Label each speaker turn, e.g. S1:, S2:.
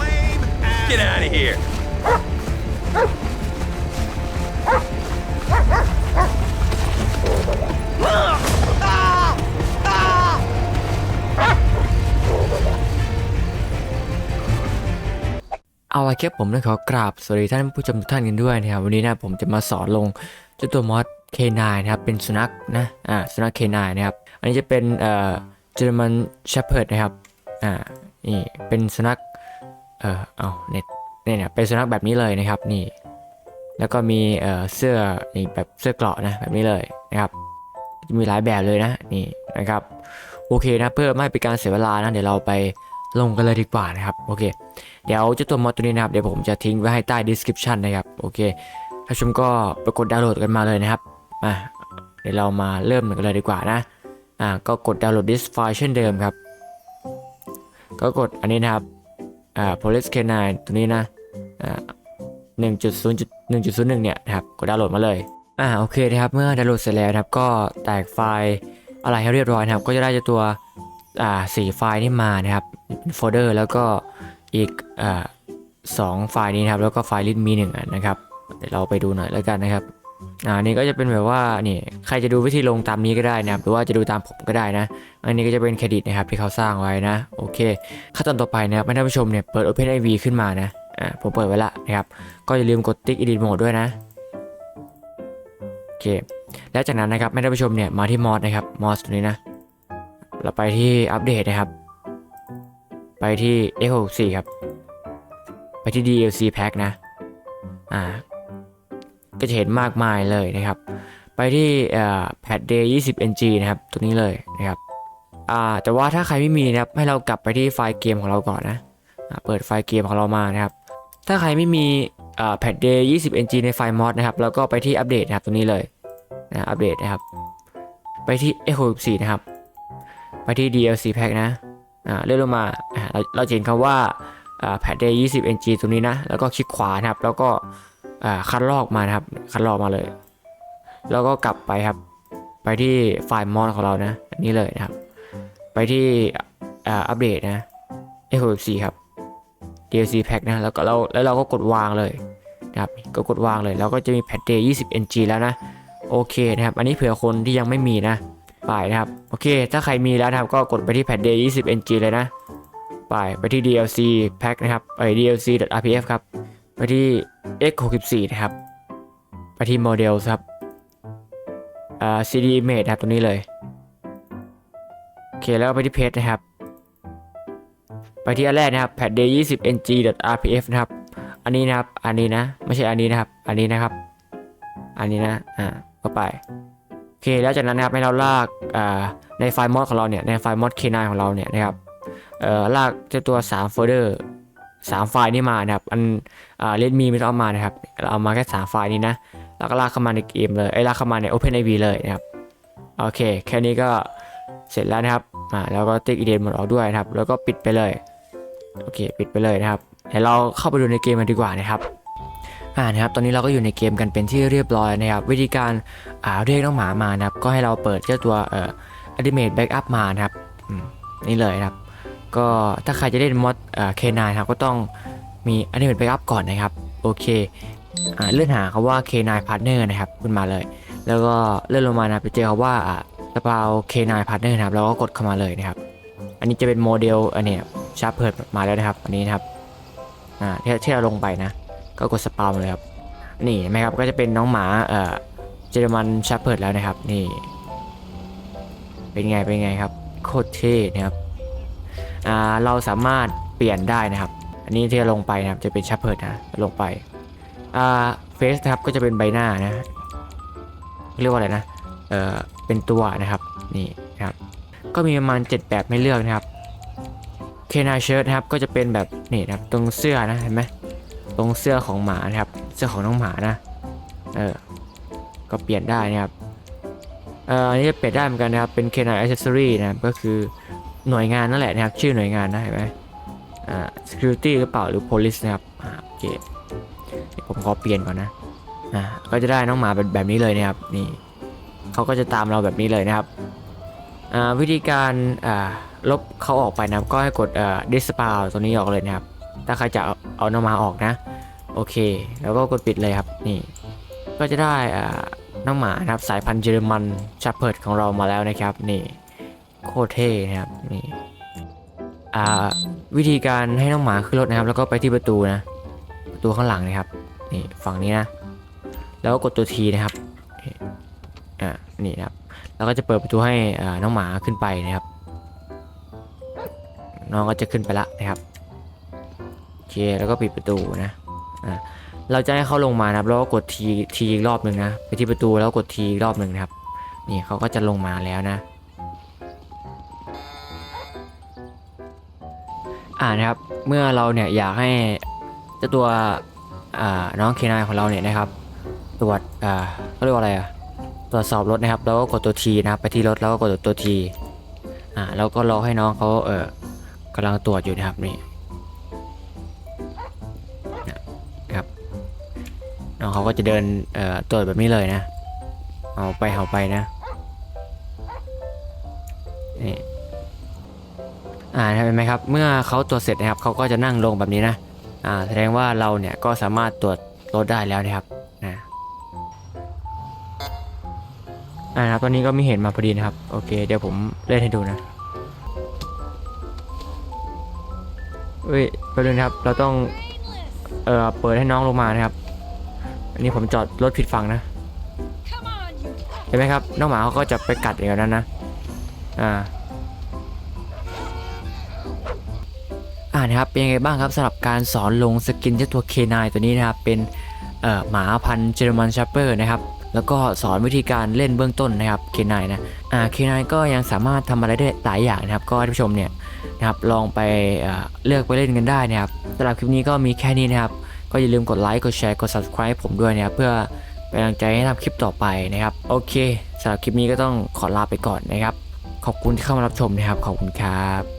S1: Lame.
S2: Get out of here.
S3: เอาละครับผมต้องขอกราบสวัสดีท่านผู้ชมทุกท่านกันด้วยนะครับวันนี้นะผมจะมาสอนลงเจ้าตัวมอส K9 นะครับเป็นสุนัขนะอ่าสุนัข K9 นะครับอันนี้จะเป็นเอ่อเจอร์มันเชพเพิร์ดนะครับ อ่านี่เป็นสุนัขเออเอาเน็ตเนี่ยเนี่ยเป็นสุนัขแบบนี้เลยนะครับนี่ แล้วก็มีเออเสื้อนี่แบบเสื้อเกราะนะแบบนี้เลยนะครับ มีหลายแบบเลยนะนี่นะครับโอเคนะเพื่อไม่ให้เป็นการเสียเวลานะเดี๋ยวเราไปลงกันเลยดีกว่านะครับโอเคเดี๋ยวเจ้าตัวมอตัวนี้นะครับเดี๋ยวผมจะทิ้งไว้ให้ใต้ description นะครับโอเคท่านชมก็ไปกดดาวน์โหลดกันมาเลยนะครับอะเดี๋ยวเรามาเริ่มกันเลยดีกว่านะอ่าก็กดดาวน์โหลด this file เช่นเดิมครับ ก็กดอันนี้นะครับอ่า police k9 ตัวนี้นะอ่าหนึ่งจุดศูนย์จุดหนึ่งจุดศูนย์หนึ่งเนี่ยนะครับกดดาวน์โหลดมาเลยอ่าโอเคนะครับเมื่อดาวน์โหลดเสร็จแล้วครับก็แตกไฟล์อะไรให้เรียบร้อยนะครับก็จะได้เจ้าตัวอ่าสี่ไฟล์นี่มานะครับเป็นโฟลเดอร์แล้วก็อีกอ่าสองไฟล์นี้นะครับแล้วก็ไฟล์ลิสมีหนึ่งอันนะครับเดี๋ยวเราไปดูหน่อยแล้วกันนะครับ อ่านี่ก็จะเป็นแบบว่านี่ใครจะดูวิธีลงตามนี้ก็ได้นะครับหรือว่าจะดูตามผมก็ได้นะ อันนี้ก็จะเป็นเครดิตนะครับที่เขาสร้างไว้นะโอเคขั้นตอนต่อไปนะครับให้ท่านผู้ชมเนี่ยเปิด OpenIV ขึ้นมานะอ่าผมเปิดไว้ละนะครับก็อย่าลืมกดติ๊ก Edit Mode ด้วยนะโอเคแล้วจากนั้นนะครับให้ท่านผู้ชมเนี่ยมาที่มอสนะครับมอสตัวนี้นะเราไปที่อัปเดตนะครับ ไปที่ X64 ครับไปที่ DLC Pack นะอ่า ก็จะเห็นมากมายเลยนะครับ ไปที่เอ่อ Patch Day 20 NG นะครับ ตรงนี้เลยนะครับแต่ว่าถ้าใครไม่มีนะครับ ให้เรากลับไปที่ไฟล์เกมของเราก่อนนะเปิดไฟล์เกมของเรามานะครับ ถ้าใครไม่มีอ่า Patch Day 20 NG ในไฟล์มอดนะครับ แล้วก็ไปที่อัปเดตนะครับตรงนี้เลยนะอัปเดตนะครับ ไปที่ X64 นะครับ ไปที่ DLC Pack นะอ่าเลื่อนลงมาเราเราจะเห็นคำว่าแพดเดย์20 ng ตรงนี้นะ แล้วก็คลิกขวานะครับ แล้วก็ คัดลอกมานะครับ คัดลอกมาเลย แล้วก็กลับไปครับ ไปที่ไฟล์มอนของเรานะอันนี้เลยนะครับ ไปที่อ่าอัปเดตนะ X64 ครับ DLC pack นะแล้วก็เราแล้วเราก็กดวางเลยนะครับก็กดวางเลย แล้วก็จะมีแพดเดย์20 ng แล้วนะโอเคนะครับ อันนี้เผื่อคนที่ยังไม่มีนะไปนะครับ โอเค ถ้าใครมีแล้วนะครับ ก็กดไปที่แพดเดย์20 ng เลยนะไปไปที่ DLC pack นะครับไป DLC.rpf ครับ ที่ x64 นะครับไปที่ models ครับอ่า cd image นะครับตรงนี้เลยโอเคแล้วก็ไปที่ page นะครับ ไปที่อันแรกนะครับ pad day 20 ng.rpf นะครับ อันนี้นะครับ อันนี้นะ ไม่ใช่อันนี้นะครับ อันนี้นะครับ อันนี้นะอ่าก็ไปโอเคแล้วจากนั้นนะครับให้เราลากอ่าในไฟล์มอดของเราเนี่ยในไฟล์มอด K9 ของเราเนี่ยนะครับเอ่อลากเจ้าตัว3โฟลเดอร์ 3ไฟล์นี้มานะครับ อันเลดมีไม่ต้องเอามานะครับ เราเอามาแค่3ไฟล์นี้นะ แล้วก็ลากเข้ามาในเกมเลยไอ้ลากเข้ามาใน OpenIV เลยนะครับ โอเค แค่นี้ก็เสร็จแล้วนะครับอ่าแล้วก็ติ๊กอีเดนหมดออกด้วยนะครับ แล้วก็ปิดไปเลย โอเค ปิดไปเลยนะครับเดี๋ยวเราเข้าไปดูในเกมกันดีกว่านะครับอ่านะครับ ตอนนี้เราก็อยู่ในเกมกันเป็นที่เรียบร้อยนะครับ วิธีการอ่าเรียกน้องหมามานะครับ ก็ให้เราเปิดเจ้าตัวเอ่อ Ultimate Backup มานะครับอืมนี่เลยนะครับ ก็ถ้าใครจะเล่นมอดเอ่อ K9 ครับก็ต้องมี Ultimate Backup ก่อนนะครับ โอเคอ่าเลื่อนหาคำว่า K9 Partner นะครับขึ้นมาเลย แล้วก็เลื่อนลงมานะไปเจอคำว่าอ่าสปาว K9 Partner นะครับแล้วก็กดเข้ามาเลยนะครับ อันนี้จะเป็นโมเดลอันนี้ชาร์ปเพิร์ดมาแล้วนะครับ อันนี้นะครับอ่าที่ที่เราลงไปนะ ก็กดสปาวมาเลยครับนี่เห็นไหมครับก็จะเป็นน้องหมาเอ่อเจอร์มันชาร์ปเพิร์ดแล้วนะครับ นี่ เป็นไงเป็นไงครับโคตรเท่นะครับ เราสามารถเปลี่ยนได้นะครับ อันนี้ที่เราลงไปนะครับจะเป็นชาร์ปเพิร์ดนะลงไปอ่าเฟสนะครับก็จะเป็นใบหน้านะเรียกว่าอะไรนะเออเป็นตัวนะครับนี่นะครับก็มีประมาณ 7 แบบให้เลือกนะครับเคนาเชิร์ตนะครับก็จะเป็นแบบนี่นะครับตรงเสื้อนะเห็นไหมตรงเสื้อของหมานะครับ เสื้อของน้องหมานะเออก็เปลี่ยนได้นะครับเอ่ออันนี้จะเปลี่ยนได้เหมือนกันนะครับเป็น K9 Accessory นะครับก็คือ หน่วยงานนั่นแหละนะครับ ชื่อหน่วยงานนะเห็นไหมอ่า security หรือเปล่าหรือ police นะครับอ่าโอเคเดี๋ยวผมขอเปลี่ยนก่อนนะอ่าก็จะได้น้องหมาแบบแบบนี้เลยนะครับ นี่เขาก็จะตามเราแบบนี้เลยนะครับอ่าวิธีการอ่าลบเขาออกไปนะครับ ก็ให้กดอ่อ disavow ตัวนี้ออกเลยนะครับ ถ้าใครจะเอาเอาน้องหมาออกนะ โอเค แล้วก็กดปิดเลยครับ นี่ ก็จะได้อ่าน้องหมานะครับสายพันธุ์เยอรมันชัพเพิร์ดของเรามาแล้วนะครับ นี่ โคตรเท่นะครับนี่อ่าวิธีการให้น้องหมาขึ้นรถนะครับ แล้วก็ไปที่ประตูนะประตูข้างหลังนะครับนี่ฝั่งนี้นะแล้วก็กดตัวทีนะครับอ่านี่นะครับแล้วก็จะเปิดประตูให้น้องหมาขึ้นไปนะครับ น้องก็จะขึ้นไปละนะครับโอเคแล้วก็ปิดประตูนะอ่าเราจะให้เขาลงมานะครับแล้วก็กดทีทีอีกรอบหนึ่งนะไปที่ประตูแล้วกดทีอีกรอบหนึ่งนะครับ นี่เขาก็จะลงมาแล้วนะ อ่านะครับ เมื่อเราเนี่ยอยากให้เจ้าตัวน้องเคนายของเราเนี่ยนะครับ ตรวจอ่าเขาเรียกว่าอะไรอะตรวจสอบรถนะครับแล้วก็กดตัวทีนะครับไปที่รถแล้วก็กดตัวทีอ่าแล้วก็รอให้น้องเขาเออกำลังตรวจอยู่นะครับนี่นะครับน้องเขาก็จะเดินเอ่อตรวจแบบนี้เลยนะเอาไปเอาไปนะนี่ อ่าเห็นไหมครับ เมื่อเขาตรวจเสร็จนะครับเขาก็จะนั่งลงแบบนี้นะอ่าแสดงว่าเราเนี่ยก็สามารถตรวจรถได้แล้วนะครับนะอ่าครับตอนนี้ก็มีเห็นมาพอดีนะครับ โอเค เดี๋ยวผมเล่นให้ดูนะเอ้ยแป๊บนึงนะครับ เราต้องเอ่อเปิดให้น้องลงมานะครับ อันนี้ผมจอดรถผิดฝั่งนะเห็นไหมครับ น้องหมาเขาก็จะไปกัดอย่างนั้นนะ อ่า นะครับเป็นยังไงบ้างครับสำหรับการสอนลงสกินเจ้าตัวเคนายตัวนี้นะครับเป็นหมาพันธุ์เจอร์มันชัปเปอร์นะครับแล้วก็สอนวิธีการเล่นเบื้องต้นนะครับเคนายนะอ่าเคนายก็ยังสามารถทำอะไรได้หลายอย่างนะครับ ก็ท่านผู้ชมเนี่ยนะครับลองไปเอ่อเลือกไปเล่นกันได้นะครับสำหรับคลิปนี้ก็มีแค่นี้นะครับ ก็อย่าลืมกดไลค์กดแชร์กด subscribe ผมด้วยนะครับเพื่อเป็นกำลังใจให้ทำคลิปต่อไปนะครับโอเคสำหรับคลิปนี้ก็ต้องขอลาไปก่อนนะครับ ขอบคุณที่เข้ามารับชมนะครับขอบคุณครับ